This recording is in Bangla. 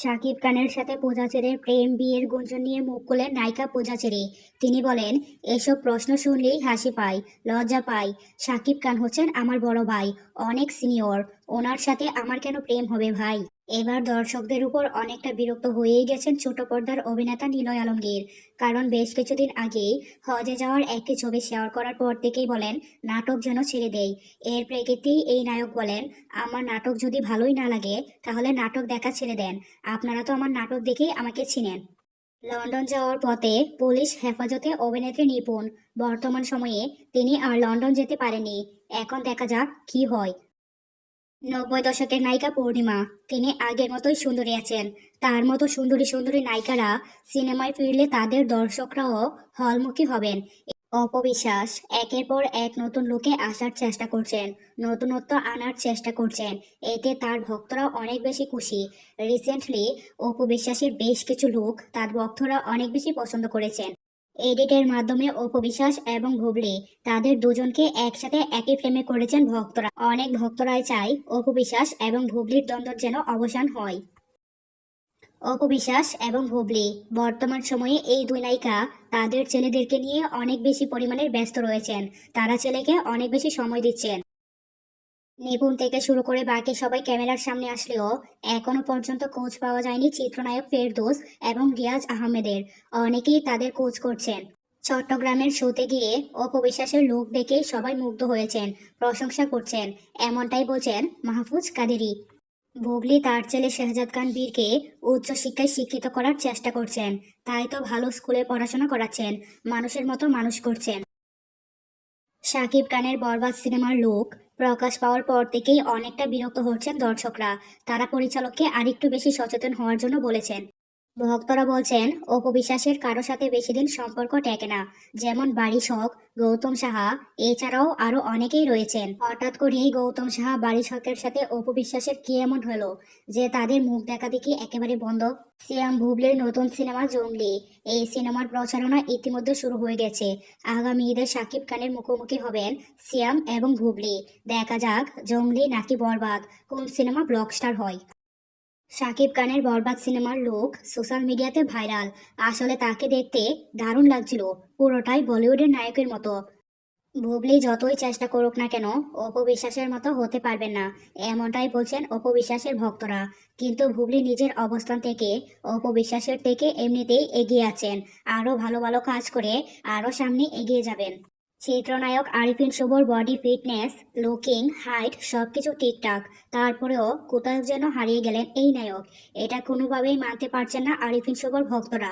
শাকিব খানের সাথে পূজাচেরের প্রেম বিয়ের গুঞ্জন নিয়ে মুখ খুলেন নায়িকা পূজাচেরি তিনি বলেন, এসব প্রশ্ন শুনলেই হাসি পাই, লজ্জা পাই। শাকিব খান হচ্ছেন আমার বড় ভাই, অনেক সিনিয়র। ওনার সাথে আমার কেন প্রেম হবে ভাই? এবার দর্শকদের উপর অনেকটা বিরক্ত হয়েই গেছেন ছোট পর্দার অভিনেতা নিলয় আলমগীর। কারণ বেশ কিছুদিন আগেই হজে যাওয়ার একটি ছবি শেয়ার করার পর থেকেই বলেন, নাটক যেন ছেড়ে দেই। এর প্রেক্ষিতেই এই নায়ক বলেন, আমার নাটক যদি ভালোই না লাগে, তাহলে নাটক দেখা ছেড়ে দেন। আপনারা তো আমার নাটক দেখেই আমাকে চিনেন। লন্ডন যাওয়ার পথে পুলিশ হেফাজতে অভিনেত্রী নিপুণ। বর্তমান সময়ে তিনি আর লন্ডন যেতে পারেনি এখন দেখা যাক কি হয়। নব্বই দশকের নায়িকা পূর্ণিমা। তিনি আগের মতোই সুন্দরী আছেন। তার মতো সুন্দরী সুন্দরী নায়িকারা সিনেমায় ফিরলে তাদের দর্শকরাও হলমুখী হবেন। অপবিশ্বাস, একের পর এক নতুন লোকে আসার চেষ্টা করছেন, নতুনত্ব আনার চেষ্টা করছেন। এতে তার ভক্তরা অনেক বেশি খুশি। রিসেন্টলি অপবিশ্বাসের বেশ কিছু লোক তার ভক্তরা অনেক বেশি পছন্দ করেছেন। এডিটের মাধ্যমে অপবিশ্বাস এবং ভুবলি তাদের দুজনকে একসাথে একই ফ্রেমে করেছেন ভক্তরা। অনেক ভক্তরাই চায় অপবিশ্বাস এবং ভুবলির দ্বন্দ্ব যেন অবসান হয়। অপবিশ্বাস এবং ভুবলি বর্তমান সময়ে এই দুই নায়িকা তাদের ছেলেদেরকে নিয়ে অনেক বেশি পরিমাণের ব্যস্ত রয়েছেন। তারা ছেলেকে অনেক বেশি সময় দিচ্ছেন। নিপুণ থেকে শুরু করে বাকি সবাই ক্যামেরার সামনে আসলেও এখনও পর্যন্ত কোচ পাওয়া যায়নি চিত্রনায়ক ফেরদোস এবং রিয়াজ আহমেদের। অনেকেই তাদের কোচ করছেন। চট্টগ্রামের শোতে গিয়ে অপবিশ্বাসের লোক দেখে সবাই মুগ্ধ হয়েছেন, প্রশংসা করছেন, এমনটাই বলছেন মাহফুজ কাদেরি। বুবলি তার ছেলে শেহজাদ খান বীরকে উচ্চশিক্ষায় শিক্ষিত করার চেষ্টা করছেন, তাই তো ভালো স্কুলে পড়াশোনা করাচ্ছেন, মানুষের মতো মানুষ করছেন। শাকিব খানের বরবাদ সিনেমার লুক প্রকাশ পাওয়ার পর থেকেই অনেকটা বিরক্ত হচ্ছেন দর্শকরা। তারা পরিচালককে আরেকটু বেশি সচেতন হওয়ার জন্য বলেছেন। ভক্তরা বলছেন অপবিশ্বাসের কারও সাথে বেশি দিন সম্পর্ক টেকে না। যেমন বাড়ি শখ গৌতম সাহা, এছাড়াও আরও অনেকেই রয়েছেন। হঠাৎ করেই গৌতম সাহা বাড়ি শখের সাথে অপবিশ্বাসের কি এমন হলো? যে তাদের মুখ দেখা দেখি একেবারে বন্ধ। সিয়াম ভুবলির নতুন সিনেমা জঙ্গলি। এই সিনেমার প্রচারণা ইতিমধ্যে শুরু হয়ে গেছে। আগামী ঈদে শাকিব খানের মুখোমুখি হবেন সিয়াম এবং ভুবলি দেখা যাক, জঙ্গলি নাকি বরবাদ, কোন সিনেমা ব্লকস্টার হয়। শাকিব খানের বরবাদ সিনেমার লোক সোশ্যাল মিডিয়াতে ভাইরাল। আসলে তাকে দেখতে দারুণ লাগছিল, পুরোটাই বলিউডের নায়কের মতো। বুবলি যতই চেষ্টা করুক না কেন অপবিশ্বাসের মতো হতে পারবেন না, এমনটাই বলছেন অপবিশ্বাসের ভক্তরা। কিন্তু বুবলি নিজের অবস্থান থেকে অপবিশ্বাসের থেকে এমনিতেই এগিয়ে আছেন, আরও ভালো ভালো কাজ করে আরও সামনে এগিয়ে যাবেন। চিত্রনায়ক আরিফিন শুভর বডি ফিটনেস, লুকিং, হাইট, সবকিছু ঠিকঠাক। তারপরেও কোথাও যেন হারিয়ে গেলেন এই নায়ক। এটা কোনোভাবেই মানতে পারছেন না আরিফিন শুভর ভক্তরা।